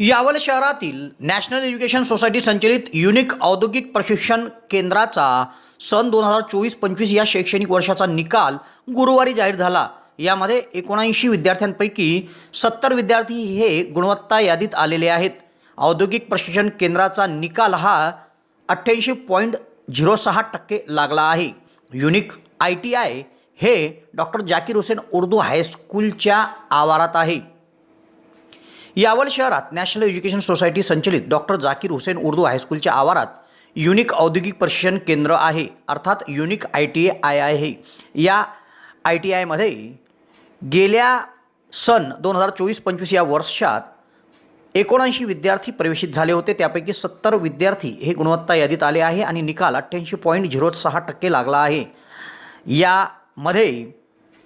यावल शहरातील national education society संचलित unique औद्योगिक प्रशिक्षण केंद्राचा सन दोन हजार चोवीस पंचवीस या शैक्षणिक वर्षाचा निकाल गुरुवारी जाहीर झाला. यामध्ये एकोणऐंशी विद्यार्थ्यांपैकी सत्तर विद्यार्थी हे गुणवत्ता यादीत आलेले आहेत. औद्योगिक प्रशिक्षण केंद्राचा निकाल हा अठ्ठ्याऐंशी पॉईंट झिरो सहा टक्के लागला आहे. युनिक आय टी आय हे डॉक्टर जाकीर हुसेन उर्दू हायस्कूलच्या आवारात आहे. यावल शहरात नॅशनल एज्युकेशन सोसायटी संचलित डॉक्टर जाकीर हुसेन उर्दू हायस्कूलच्या आवारात युनिक औद्योगिक प्रशिक्षण केंद्र आहे. अर्थात युनिक आय टी आय आहे या आय टी आयमध्ये गेल्या सन दोन हजार चोवीस पंचवीस या वर्षात एकोणऐंशी विद्यार्थी प्रवेशित झाले होते. त्यापैकी सत्तर विद्यार्थी हे गुणवत्ता यादीत आले आहे आणि निकाल अठ्ठ्याऐंशी पॉईंट झिरो सहा टक्के लागला आहे. यामध्ये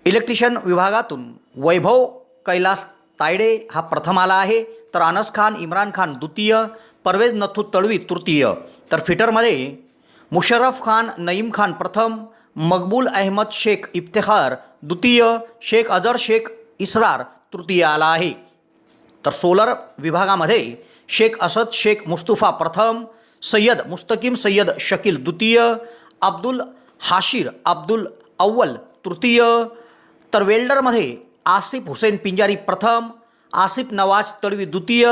इलेक्ट्रिशियन विभागातून वैभव कैलास तायडे हा प्रथम आला आहे. तर अनस खान इम्रान खान द्वितीय परवेज नथू तळवी तृतीय. तर फिटरमध्ये मुशर्रफ खान नईम खान प्रथम मकबूल अहमद शेख इफ्तेखार द्वितीय शेख अजर शेख इसरार तृतीय आला आहे. तर सोलर विभागामध्ये शेख असद शेख मुस्तफा प्रथम सय्यद मुस्तकीम सय्यद शकील द्वितीय अब्दुल हाशिर अब्दुल अव्वल तृतीय. तर वेल्डरमध्ये आसिफ हुसेन पिंजारी प्रथम आसिफ नवाज तडवी द्वितीय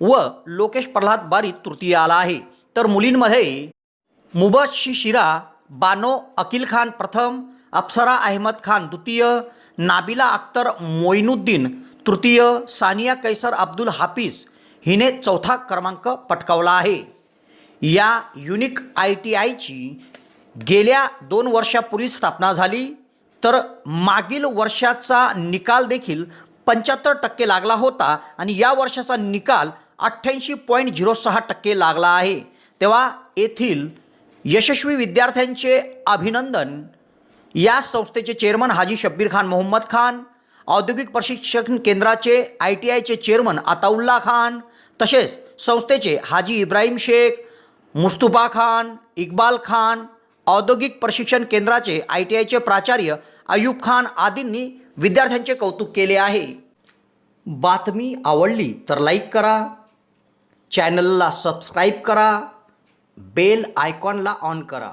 व लोकेश प्रल्हाद बारी तृतीय आला आहे. तर मुलींमध्ये मुबशी शिरा बानो अकिल खान प्रथम अप्सरा अहमद खान द्वितीय नाबिला अख्तर मोइनुद्दीन तृतीय सानिया कैसर अब्दुल हाफिज हिने चौथा क्रमांक पटकावला आहे. या युनिक आय टी आयची गेल्या दोन वर्षापूर्वी स्थापना झाली. तर मागील वर्षाचा निकाल देखील पंच्याहत्तर टक्के लागला होता आणि या वर्षाचा निकाल अठ्ठ्याऐंशी पॉईंट झिरो सहा टक्के लागला आहे. तेव्हा येथील यशस्वी विद्यार्थ्यांचे अभिनंदन. या संस्थेचे चेअरमन हाजी शब्बीर खान मोहम्मद खान औद्योगिक प्रशिक्षण केंद्राचे आय टी आयचे चेअरमन अताउल्ला खान तसेच संस्थेचे हाजी इब्राहिम शेख मुस्तुफा खान इक्बाल खान औद्योगिक प्रशिक्षण केंद्राचे आय टी आयचे प्राचार्य अयूब खान आदींनी विद्यार्थ्यांचे कौतुक केले आहे. बातमी आवडली तर लाईक करा. चॅनलला सबस्क्राईब करा. बेल आयकॉनला ऑन करा.